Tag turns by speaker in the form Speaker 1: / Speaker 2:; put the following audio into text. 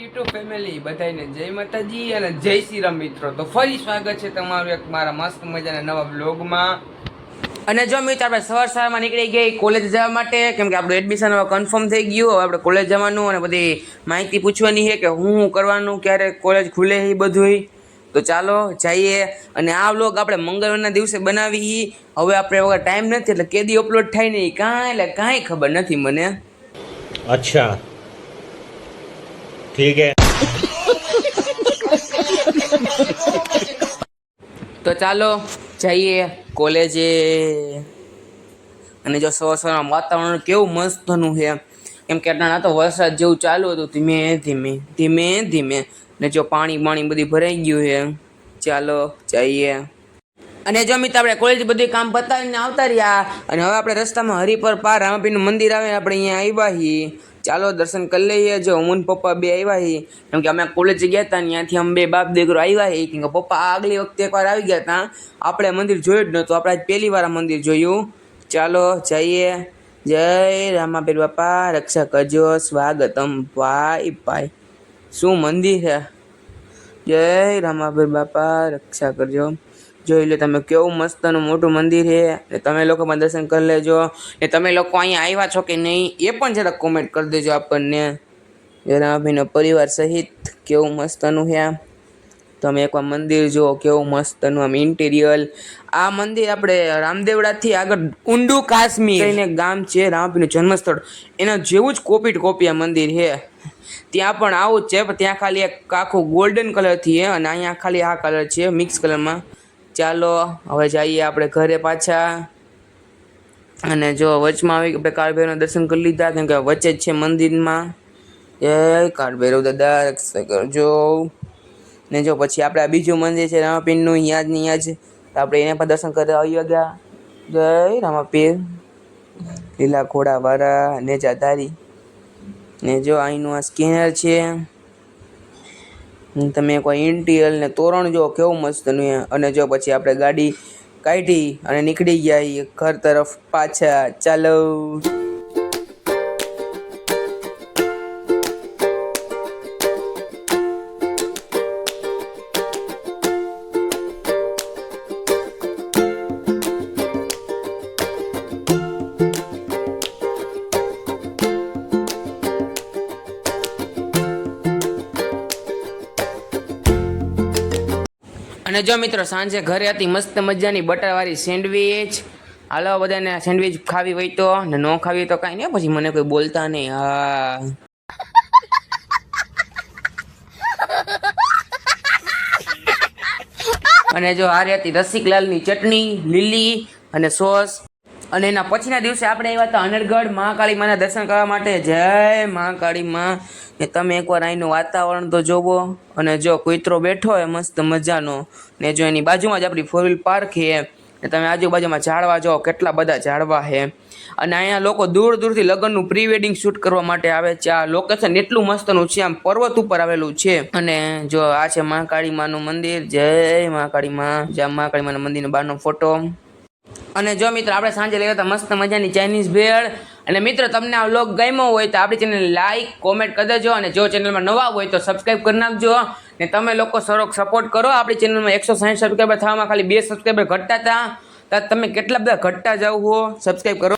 Speaker 1: YouTube family બધાને જય માતાજી અને જય શ્રી રામ મિત્રો. તો ફરી સ્વાગત છે તમારું એક મારા મસ્ત મજાના નવા બ્લોગમાં અને જો મિત્રો, આપણે સવાર સવારમાં નીકળી ગઈ કોલેજ જવા માટે, કેમ કે આપણું એડમિશન હવે કન્ફર્મ થઈ ગયું, હવે આપણે કોલેજ જવાનું અને બધી માહિતી પૂછવાની છે કે હું શું કરવાનું, ક્યારે કોલેજ ખુલે એ બધું તો ચાલો જઈએ અને આ વ્લોગ આપણે મંગળવારના દિવસે બનાવી હવે આપણે વગર ટાઈમ નથી, એટલે કેદી અપલોડ થાય નહીં. કાંઈ, એટલે કાંઈ ખબર નથી મને.
Speaker 2: અચ્છા. ठीक है
Speaker 1: તો ચાલો જઈએ કોલેજે અને જો સવાર સવારમાં વાતાવરણ કેવું મસ્તનું છે કેમ કે અટાણા તો વરસાદ જેવું ચાલુ હતું ધીમે ધીમે ધીમે ધીમે ને જો પાણી પાણી બધી ભરાઈ ગયું છે ચાલો જઈએ અને જો મિત્ર આપણે કોલેજ બધી કામ પતાવીને આવતા રહ્યા અને હવે આપણે રસ્તામાં હરિપર પાર રામાપીરનું મંદિર આવે આપણે અહીંયા આવ્યા છીએ ચાલો દર્શન કરી લઈએ. જો હું ને પપ્પા બે આવ્યા હી. કેમ કે અમે કોલેજ ગયા હતા ત્યાંથી અમે બે બાપ દીકરો આવ્યા હી. કેમ કે પપ્પા આગલી વખતે એકવાર આવી ગયા હતા આપણે મંદિર જોયું જ નહોતું. આપણે પહેલી વાર મંદિર જોયું. ચાલો જઈએ. જય રામાપીર બાપા. રક્ષા કરજો. સ્વાગતમ. ભાઈ ભાઈ. શું મંદિર છે? જય રામાભાઈ બાપા, રક્ષા કરજો. જોઈ લો તમે કેવું મસ્તનું મોટું મંદિર છે. ને તમે લોકો પણ દર્શન કરી લેજો. ને તમે લોકો અહીંયા આવ્યા છો કે નહીં, એ પણ જરાક કોમેન્ટ કરી દેજો આપણને. જય રામાભાઈનો પરિવાર સહિત કેવું મસ્તનું છે તમે એકવાર મંદિર જુઓ, કેવું મસ્તનું આમ ઇન્ટિરિયર આ મંદિર આપણે રામદેવડાથી આગળ ઊંડું કાશ્મીર કરીને ગામ છે રામપીનું જન્મસ્થળ. એના જેવું જ કોપીટ કોપી આ મંદિર છે. ત્યાં પણ આવું જ છે, પણ ત્યાં ખાલી એક આખું ગોલ્ડન કલરથી છે અને અહીંયા ખાલી આ કલર છે મિક્સ કલરમાં ચાલો, હવે જઈએ આપણે ઘરે પાછા. અને જો વચમાં આવી આપણે કાળભૈરવના દર્શન કરી લીધા, કેમ કે વચ્ચે જ છે મંદિરમાં. જય કાળભૈરવ દાદા, રક્ષા કરજો. ને જો પછી આપણે આ બીજું મંદિર છે, રામાપીરનું યાદ જ અહીંયા જ તો આપણે એને પણ દર્શન કરવા આવી ગયા. જય રામાપીર. લીલા ઘોડા વાળા નેજાધારી ને જો અહીંનું આ સ્કેનર છે તમે કોઈ ઇન્ટિરિયર ને તોરણ જો કેવું મસ્તનું અને જો પછી આપણે ગાડી કાઢી અને નીકળી ગયા ઘર તરફ પાછા. ચાલો. અને જો મિત્રો, સાંજે ઘરે હતી, મસ્ત મજાની બટરવાળી સેન્ડવીચ. હાલો, બધાને સેન્ડવીચ ખાવી હોય તો, ને ન ખાવી તો કાંઈ નહીં પછી મને કોઈ બોલતા નહીં. હા. અને જો હારી હતી રસિકલાલની ચટણી, લીલી અને સોસ. અને એના પછીના દિવસે આપણે આવ્યા હતા અનરગઢ મહાકાળી માના દર્શન કરવા માટે. જય મહાકાળી માં ને તમે એકવાર અહીંનું વાતાવરણ તો જોવો. અને જો કુતરો બેઠો હોય, મસ્ત મજાનો. ને જો એની બાજુમાં જ આપણી ફોર વ્હીલ પાર્ક છે. ને તમે આજુબાજુમાં ઝાડવા જો, કેટલા બધા ઝાડવા છે. અને અહીંયા લોકો દૂર દૂરથી લગ્નનું પ્રી વેડિંગ શૂટ કરવા માટે આવે છે. આ લોકેશન એટલું મસ્તનું છે. આમ પર્વત ઉપર આવેલું છે. અને જો આ છે મહાકાળી માનું મંદિર. જય મહાકાળી માં જ્યાં મહાકાળી માના મંદિરનો બહારનો ફોટો અને જો મિત્ર આપણે સાંજે લેવા હતા મસ્ત મજાની ચાઇનીઝ ભેળ. અને મિત્ર, તમને આ વ્લોગ ગમ્યો હોય તો આપણી ચેનલ લાઈક કોમેન્ટ કરી દેજો. અને જો ચેનલમાં નવા હોય તો સબસ્ક્રાઈબ કરી નાખજો. ને તમે લોકો સરોક સપોર્ટ કરો. આપણી ચેનલમાં એકસો સાઠ સબસ્ક્રાઈબર થવામાં ખાલી બે સબસ્ક્રાઈબર ઘટતા હતા. તો તમે કેટલા બધા ઘટતા જાવ હો? સબસ્ક્રાઈબ કરો.